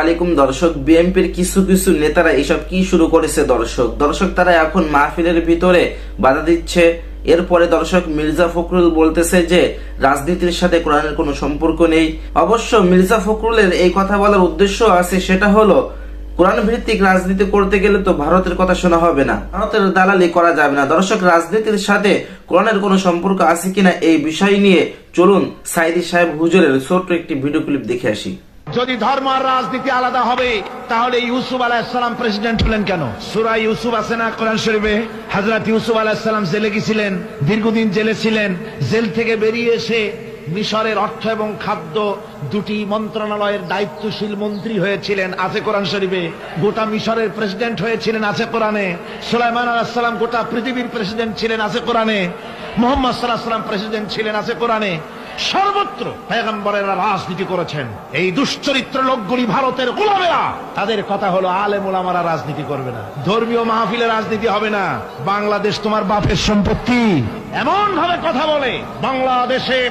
আলাইকুম দর্শক, বিএনপির কিছু কিছু নেতারা এসব কি শুরু করেছে দর্শক? দর্শক, তারা এখন মাহফিলের ভিতরে বাধা দিচ্ছে। এরপরে দর্শক মির্জা ফখরুল বলতেছে যে, রাজনীতির সাথে কোরআনের কোনো সম্পর্ক নেই। অবশ্য মির্জা ফখরুলের এই কথা বলার উদ্দেশ্য আছে, সেটা হলো কোরআন ভিত্তিক রাজনীতি করতে গেলে তো ভারতের কথা শোনা হবে না। ভারতের দালালি করা যাবে না। দর্শক, রাজনীতির সাথে কোরআনের কোনো সম্পর্ক আছে কিনা এই বিষয় নিয়ে চলুন সাইদি সাহেব হুজুরের ছোট্ট একটি ভিডিও ক্লিপ দেখে আসি। যদি ধর্ম আর রাজনীতি আলাদা হবে, তাহলে ইউসুফ আলাহিসাল্লাম প্রেসিডেন্ট হলেন কেন? সুরা ইউসুফ আছে না কোরআন শরীফে? হাজরত ইউসুফ আলাহিসাল্লাম জেলে গেছিলেন, দীর্ঘদিন জেলে ছিলেন, জেল থেকে বেরিয়ে এসে মিশরের অর্থ এবং খাদ্য দুটি মন্ত্রণালয়ের দায়িত্বশীল মন্ত্রী হয়েছিলেন আছে কোরআন শরীফে। গোটা মিশরের প্রেসিডেন্ট হয়েছিলেন আছে কোরআনে। সুলাইমান আলাহিসাল্লাম গোটা পৃথিবীর প্রেসিডেন্ট ছিলেন আছে কোরআনে। মোহাম্মদ সাল্লাহ সাল্লাম প্রেসিডেন্ট ছিলেন আছে কোরআনে। সর্বত্র পেগম্বরেরা রাজনীতি করেছেন। এই দুশ্চরিত্র লোকগুলি ভারতের গোলামেরা। তাদের কথা হলো আলেম ওলামারা রাজনীতি করবে না। ধর্মীয় মাহফিলে রাজনীতি হবে না। বাংলাদেশ তোমার বাপের সম্পত্তি। এমন ভাবে কথা বলে, বাংলাদেশে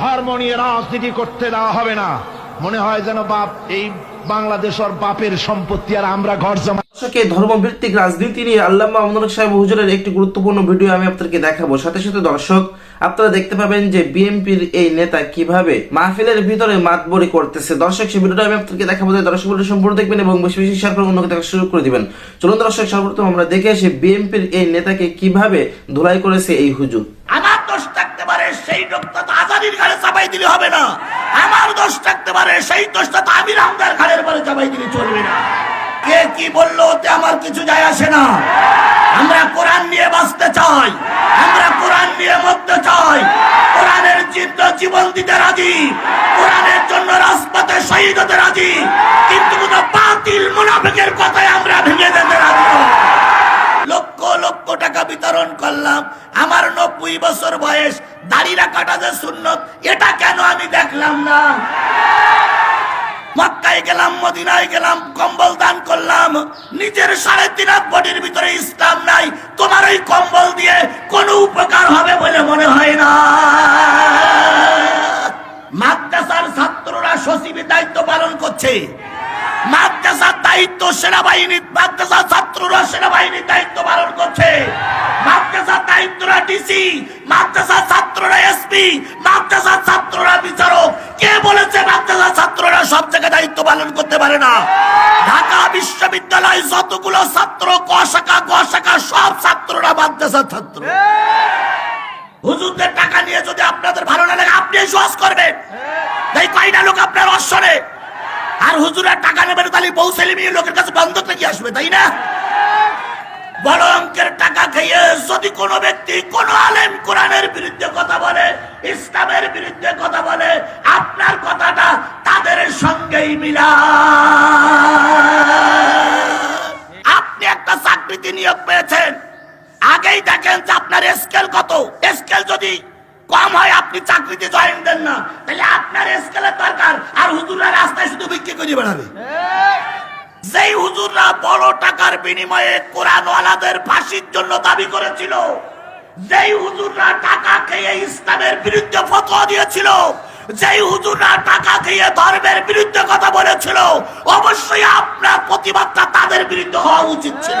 ধর্ম নিয়ে রাজনীতি করতে দেওয়া হবে না। মনে হয় যেন বাপ, এই বাংলাদেশ আর বাপের সম্পত্তি আর আমরা ঘর জমা ধর্মভিত্তিক রাজনীতি নিয়ে আল্লাহ আমনুল সাহেব হুজুরের একটি গুরুত্বপূর্ণ ভিডিও আমি আপনাদেরকে দেখাবো। সাথে সাথে দর্শক আপনারা দেখতে পাবেন যে বিএনপির এই নেতা কীভাবে মাহফিলের ভিতরে মাতবরি করতেছে। দর্শক, সেই ভিডিওটা আমি আপনাদেরকে দেখাবো যে দর্শক ভিডিও সম্পূর্ণ দেখবেন এবং বেশি বেশি শেয়ার করে অন্যকে দেখা শুরু করে দিবেন। চলুন দর্শক, সর্বপ্রথম আমরা দেখে আসি বিএনপির এই নেতাকে কীভাবে ধুলাই করেছে এই হুজুর। আমার দোষ থাকতে পারে, সেই দোষটা তো আজাদির ঘাড়ে চাপাই দিলে হবে না। আমার দোষ থাকতে পারে, সেই দোষটা তো আমির হামদার ঘাড়ের পরে চাপাই দিলে চলবে না। কে কি বলল ওতে আমার কিছু যায় আসে না। আমরা কোরআন নিয়ে বাঁচতে চাই। আমরা কোরআন নিয়ে মরতে চাই। কোরআনের চিত্র জীবন দিতে রাজি। কোরআনের জন্য রাজপথে শহীদ হতে রাজি। কিন্তু কোনো বাতিল মুনাফিকের কথায় আমরা ভেঙে যেতে রাজি লক্ষ লক্ষ টাকা বিতরণ করলাম। আমার নব্বই বছর বয়স। দাড়ি রাখাটা যে সুন্নত, এটা কেন আমি দেখলাম না? মক্কায় গেলাম, মদিনায় গেলাম, কম্বল দান করলাম। নিজের সাড়ে তিন বডির ভিতরে ইসলাম নাই, তোমার ওই কম্বল দিয়ে কোনো উপকার হবে বলে মনে হয় না। মাদ্রাসার ছাত্ররা সচিবের দায়িত্ব পালন করছে। মাদ্রাসার দায়িত্ব সেনাবাহিনী মাদ্রাসার ছাত্ররা সেনাবাহিনীর দায়িত্ব পালন করছে। মাদ্রাসা দায়িত্বরা ডিসি মাদ্রাসা ছাত্ররা এসপি মাদ্রাসা ছাত্ররা বিচারক। কে বলেছে মাদ্রাসার ছাত্ররা সব জায়গায় দায়িত্ব পালন করতে পারে না? ঢাকা বিশ্ববিদ্যালয় যতগুলো ছাত্র ক শাখা গ শাখা সব ছাত্ররা মাদ্রাসার ছাত্র। হুজুরদের টাকা নিয়ে যদি আপনাদের ভালো না লাগে, আপনি সহজ করবেন। এই কয়টা লোক আপনার অশ্বরে? আর হুজুরের টাকা নেবেন তাহলে বউ ছেলে মেয়ে লোকের কাছে বন্ধক নাকি আসবে, তাই না? বড় অঙ্কের টাকা খেয়ে যদি কোনো ব্যক্তি কোন আলেম কোরআনের বিরুদ্ধে কথা বলে, ইসলামের বিরুদ্ধে কথা বলে, আপনার কথাটা তাদের সঙ্গেই মিলা আপনি একটা চাকরিতে নিয়োগ পেয়েছেন। আগেই দেখেন যে আপনার স্কেল কত। স্কেল যদি কম হয় আপনি চাকরিতে জয়েন দেন না, তাহলে আপনার স্কেলের দরকার। আর হুজুরা রাস্তায় শুধু বিক্রি করে বেড়াবে। যেই হুজুররা বড় টাকার বিনিময়ে কোরআনওয়ালাদের ফাঁসির জন্য দাবি করেছিল, যেই হুজুররা টাকা খেয়ে ইসলামের বিরুদ্ধে ফতোয়া দিয়েছিল, যেই হুজুররা টাকা খেয়ে ধর্মের বিরুদ্ধে কথা বলেছিল, অবশ্যই আপনার প্রতিবাদটা তাদের বিরুদ্ধে হওয়া উচিত ছিল।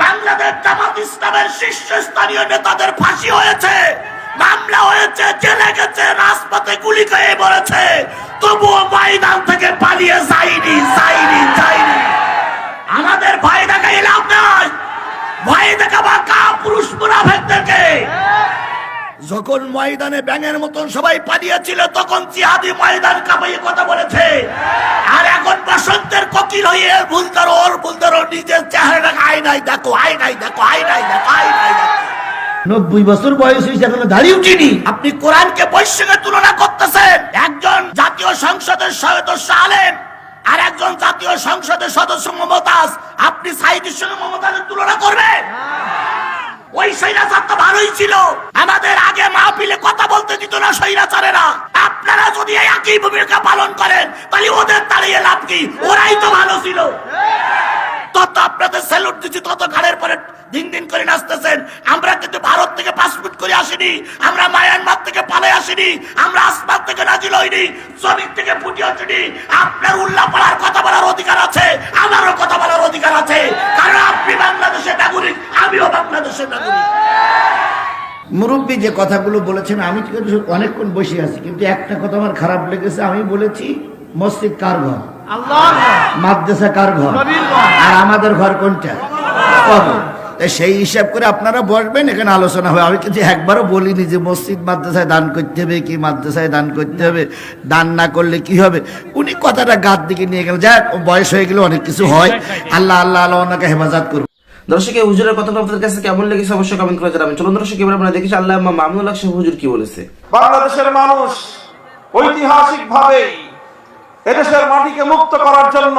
বাংলাদেশ জামাত ইসলামের শীর্ষস্থানীয় নেতাদের ফাঁসি হয়েছে। মামলা হয়েছে, জেলে গেছে, রাজপথে গুলি খেয়ে মরেছে। তবুও ময়দান থেকে পালিয়ে যায়নি যায়নি যায়নি আমাদের ভয় দেখাই লাভ নাই ভয় দেখাবা কা পুরুষ মুনাফেকদেরকে যখন ময়দানে ব্যাঙের মতন সবাই পালিয়েছিল, তখন জিহাদি ময়দান কাঁপাইয়ে কথা বলেছে। আর এখন বসন্তের কোকিল হয়ে ভুল ধরো ওর ভুল ধরো নিজের চেহারাটাকে আয় নাই, দেখো, আয় নাই, দেখো, আয় নাই, দেখো, আয় নাই, দেখো। নব্বই বছর বয়স হয়েছে, এখনও দাঁড়িয়ে উঠিনি। আপনি কোরআনকে বৈশ্যকে তুলনা করতেছেন। একজন জাতীয় সংসদের সদস্য আলেম আর একজন জাতীয় সংসদের সদস্য মমতাজ। আপনি সাইদের সঙ্গে মমতাজের তুলনা করবেন? ওই স্বৈরাচার তো ভালোই ছিল। আমাদের আগে মাহফিলে কথা বলতে দিত না স্বৈরাচারেরা। আপনারা যদি এই একই ভূমিকা পালন করেন, তাহলে ওদের দাঁড়িয়ে লাভ কি? ওরাই তো ভালো ছিল। তত আপনাদের স্যালুট দিচ্ছি, তত ঘাড়ের পরে দিন দিন করে নাচতেছেন। আমরা কিন্তু ভারত থেকে পাসপোর্ট করে আসিনি। আমরা মায়ানমার থেকে পালে আসিনি। আমরা আসমান থেকে নাজিল হইনি। জমিন থেকে ফুটে আসিনি। আপনার উল্লাহ পাড়ার কথা বলার অধিকার আছে আমারও কথা বলার অধিকার আছে কারণ আপনি বাংলাদেশের নাগরিক আমিও বাংলাদেশের নাগরিক মুরব্বী যে কথাগুলো বলেছেন আমি অনেকক্ষণ বসে আছি কিন্তু একটা কথা আমার খারাপ লেগেছে। আমি বলেছি মসজিদ কার ঘর? মাদ্রাসা কার ঘর? আর আমাদের ঘর কোনটা? কবর সেই হিসাব করে আপনারা বসবেন এখানে আলোচনা হবে। আমি কিন্তু একবারও বলিনি যে মসজিদ মাদ্রাসায় দান করতে হবে কি মাদ্রাসায় দান করতে হবে। দান না করলে কি হবে? উনি কথাটা গাত দিকে নিয়ে গেলেন। যাক বয়স হয়ে গেলে অনেক কিছু হয়। আল্লাহ আল্লাহ আল্লাহ ওনাকে হেফাজত করবে দর্শক এই হুজুরের কথাটা আপনাদের কাছে কেমন লেগেছে অবশ্যই কমেন্ট করে জানাবেন। চলুন দর্শক, এবার আমরা দেখেছি আল্লাহ মামুনুল হক হুজুর কি বলেছে। বাংলাদেশের মানুষ ঐতিহাসিক ভাবেই এদেশের মাটিকে মুক্ত করার জন্য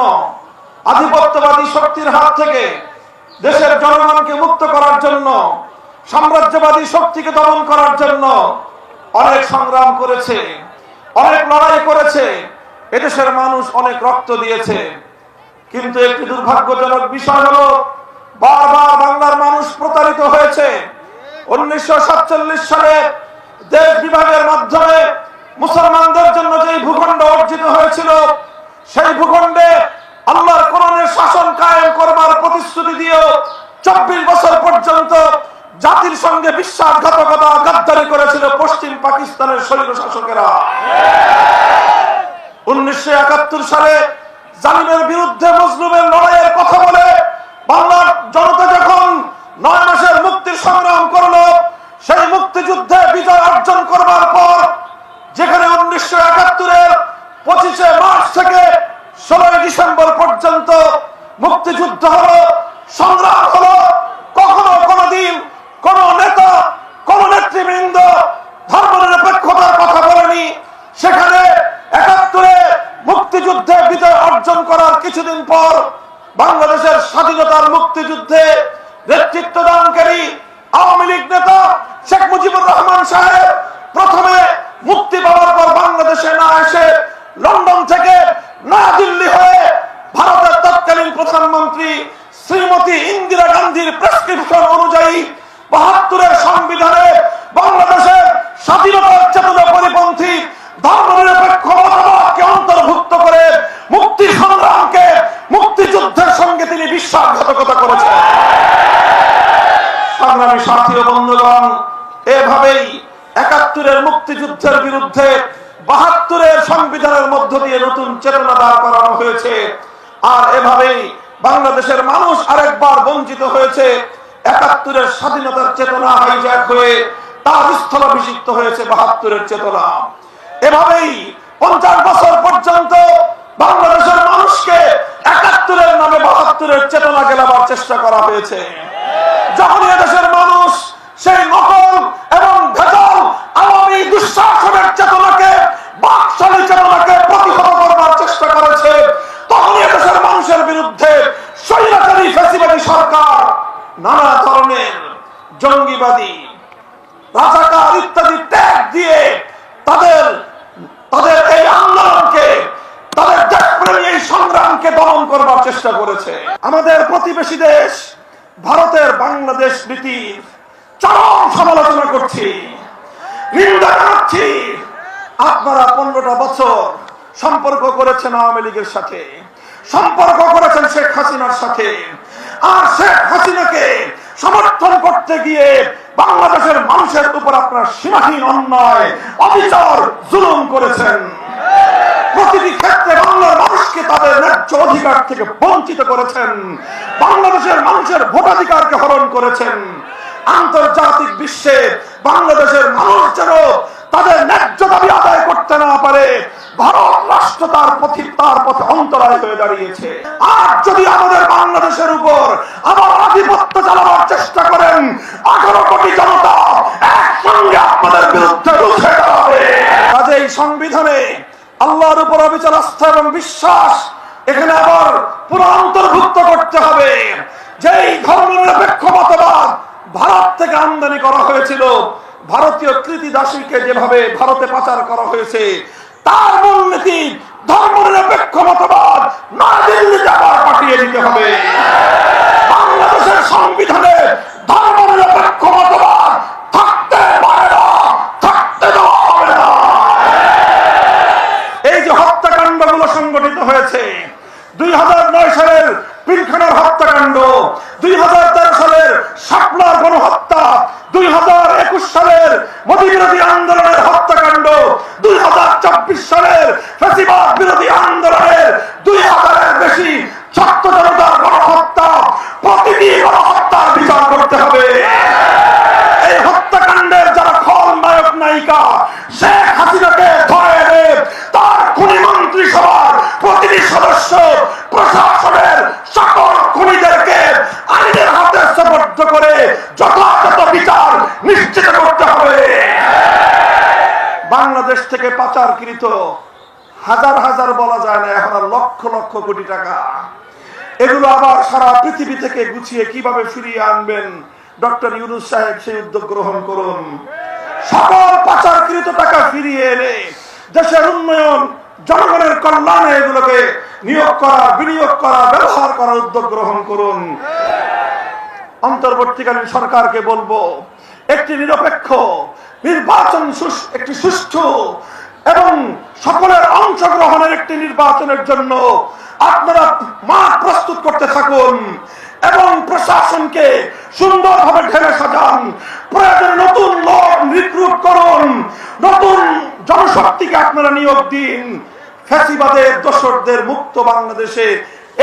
আধিপত্যবাদী শক্তির হাত থেকে দেশের জনগণকে মুক্ত করার জন্য, সাম্রাজ্যবাদী শক্তিকে দমন করার জন্য অনেক সংগ্রাম করেছে, অনেক লড়াই করেছে, এদেশের মানুষ অনেক রক্ত দিয়েছে। কিন্তু একটি দুর্ভাগ্যজনক বিষয় হলো বারবার বাংলার মানুষ প্রতারিত হয়েছে। উনিশশো সালে দেশ বিভাগের মাধ্যমে মুসলমানদের জন্য যে ভূখণ্ড অর্জিত হয়েছিল, সেই ভূখণ্ডে আল্লাহর কোরআনের শাসন কায়েম করবার প্রতিশ্রুতি দিয়েও চব্বিশ বছর পর্যন্ত জাতির সঙ্গে বিশ্বাসঘাতকতা গাদ্দারি করেছিল পশ্চিম পাকিস্তানের শৈল শাসকেরা। উনিশশো একাত্তর সালে জালিমের বিরুদ্ধে মজলুমের লড়াইয়ের কথা বলে বাংলার জনতা যখন নয় মাসের মুক্তির সংগ্রাম করল সেই মুক্তিযুদ্ধে বিজয় অর্জন করবার পর যেখানে উনিশশো একাত্তরের পঁচিশে মার্চ থেকে ষোলোই ডিসেম্বর পর্যন্ত মুক্তিযুদ্ধ হলো, সংগ্রাম হলো। কখনো কোন নেতা, কোন নেতৃবৃন্দ ধর্মনিরপেক্ষতার কথা বলেনি। সেখানে একাত্তরে মুক্তিযুদ্ধে বিজয় অর্জন করার কিছুদিন পর বাংলাদেশের স্বাধীনতার মুক্তিযুদ্ধে নেতৃত্ব দানকারী আওয়ামী লীগ নেতা শেখ মুজিবুর রহমান সাহেব প্রথমে মুক্তি পাওয়ার পর বাংলাদেশে না এসে লন্ডন থেকে নয়াদিল্লি হয়ে ভারতের তৎকালীন প্রধানমন্ত্রী শ্রীমতী ইন্দিরা গান্ধীর প্রেসক্রিপশন অনুযায়ী বাহাত্তরের সংবিধানে বাংলাদেশের স্বাধীনতার চেতনা পরিপন্থী ধর্মনিরপেক্ষ মতবাদকে অন্তর্ভুক্ত করে মুক্তি সংগ্রামকে মুক্তিযুদ্ধের সঙ্গে তিনি বিশ্বাসঘাতকতা করেছেন। সংগ্রামী সাথী বন্ধুগণ, এভাবেই একাত্তরের মুক্তিযুদ্ধের বিরুদ্ধে বাহাত্তরের সংবিধানের মধ্য দিয়ে নতুন চেতনা দাঁড় করানো হয়েছে। আর এভাবেই বাংলাদেশের মানুষ আরেকবার বঞ্চিত হয়েছে। একাত্তরের স্বাধীনতার চেতনা হাইজ্যাক হয়ে তার স্থলাভিষিক্ত হয়েছে বাহাত্তরের চেতনা। এভাবেই পঞ্চাশ বছর পর্যন্ত বাংলাদেশের মানুষকে একাত্তরের নামে বাহাত্তরের চেতনা গেলাবার চেষ্টা করা হয়েছে। যখন এদেশের মানুষ সেই নকল এবং ভেজাল আওয়ামী দুঃশাসনের চেতনাকে বাকশালী চেতনাকে প্রতিহত করবার চেষ্টা করেছে তখন দেশের মানুষের বিরুদ্ধে স্বৈরাচারী ফেসিবাদী সরকার নানা ধরনের জঙ্গিবাদী, রাজাকার ইত্যাদি ত্যাগ দিয়ে তাদের তাদের এই আন্দোলনকে, তাদের দেশপ্রেমী এই সংগ্রামকে দমন করবার চেষ্টা করেছে। আমাদের প্রতিবেশী দেশ, ভারতের বাংলাদেশ নীতির চরম সমালোচনা করছি, নিন্দা জানাচ্ছি। আপনারা পনেরোটা বছর সম্পর্ক করেছেন আওয়ামী লীগের সাথে, সম্পর্ক করেছেন শেখ হাসিনার সাথে। আর শেখ হাসিনাকে সমর্থন করতে গিয়ে বাংলাদেশের মানুষের উপর আপনার সীমাহীন অন্যায়, অবিচার, জুলুম করেছেন। প্রতিটি ক্ষেত্রে বাংলার মানুষকে তাদের ন্যায্য অধিকার থেকে বঞ্চিত করেছেন। বাংলাদেশের মানুষের ভোটাধিকারকে হরণ করেছেন। আন্তর্জাতিক বিশ্বে বাংলাদেশের মানুষ যেন তাদের ন্যায্য দাবি আদায় করতে না পারে, ভারত রাষ্ট্র তার পথে তার পথে অন্তরায় হয়ে দাঁড়িয়েছে। আর যদি আমাদের বাংলাদেশের উপর আবার আধিপত্য চালাবার চেষ্টা করেন, আঠারো কোটি জনতা একসঙ্গে আপনাদের বিরুদ্ধে রুখে দাঁড়াবে। কাজে এই সংবিধানে আল্লাহর উপর অবিচার, আস্থা এবং বিশ্বাস এখানে আবার পুরো অন্তর্ভুক্ত করতে হবে। যেই ধর্ম নিরপেক্ষ মতবাদ ভারত থেকে আমদানি করা হয়েছিল ভারতীয় কৃতি দাসীকে যেভাবে ভারতে পাচার করা হয়েছে, তার মূলনীতি ধর্ম নিরপেক্ষ মতবাদ নয়াদিল্লিতে আবার পাঠিয়ে দিতে হবে। বাংলাদেশের সংবিধানে ধর্ম নিরপেক্ষ মতবাদ থাকতে পারে না থাকতে দেওয়া হবে না এই যে হত্যাকাণ্ডগুলো সংগঠিত হয়েছে দুই সালের পিলখানার হত্যাকাণ্ড দুই সালের শাপলার গণহত্যা দুই সালের মোদী বিরোধী আন্দোলনের হত্যাকাণ্ড দুই সালের ফেসিবাদ বিরোধী আন্দোলনের দুই হাজারের বেশি ছাত্র জনতার গণহত্যা, প্রতিটি গণহত্যার বিচার করতে হবে। এই হত্যাকাণ্ডের যারা খলনায়ক নায়িকা শেখ হাসিনাকে ধরে এনে তার খুনি মন্ত্রী সভার প্রতিটি সদস্য প্রশাসনের সকল খুনিদেরকে আইনের হাতে সমর্থ করে যথাযথ বিচার নিশ্চিত করতে বাংলাদেশ থেকে পাচারকৃত হাজার হাজার বলা যায় না, এখন লক্ষ লক্ষ কোটি টাকা। এগুলো আবার সারা পৃথিবী থেকে গুছিয়ে কীভাবে ফিরিয়ে আনবেন? ডক্টর ইউনুস সাহেব সেই উদ্যোগ গ্রহণ করুন। সকল পাচারকৃত টাকা ফিরিয়ে এনে দেশের উন্নয়ন, জনগণের কল্যাণে এগুলোকে নিয়োগ করা, বিনিয়োগ করা, ব্যবহার করার উদ্যোগ গ্রহণ করুন। অন্তর্বর্তীকালীন সরকারকে বলব একটি নিরপেক্ষ, নির্বাচন একটি সুষ্ঠু এবং সকলের অংশগ্রহণের একটি নির্বাচনের জন্য আপনারা মাঠ প্রস্তুত করতে থাকুন এবং প্রশাসনকে সুন্দরভাবে ঢেলে সাজান। প্রয়োজনে নতুন লোক রিক্রুট করুন। নতুন জনশক্তিকে আপনারা নিয়োগ দিন। ফ্যাসিবাদের, দোসরদের মুক্ত বাংলাদেশে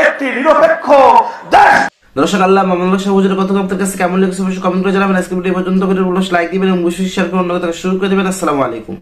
একটি নিরপেক্ষ দেশ দর্শক আল্লাহ মামলা সাহুজের কথা আপনার কাছে কেমন লেগেছে কমেন্ট করে জানাবেন। আজকে ভিডিও পর্যন্ত। করে লাইক দিবেন এবং শেয়ার করে অন্য কথা শুরু করে দেবেন। আসসালামু আলাইকুম।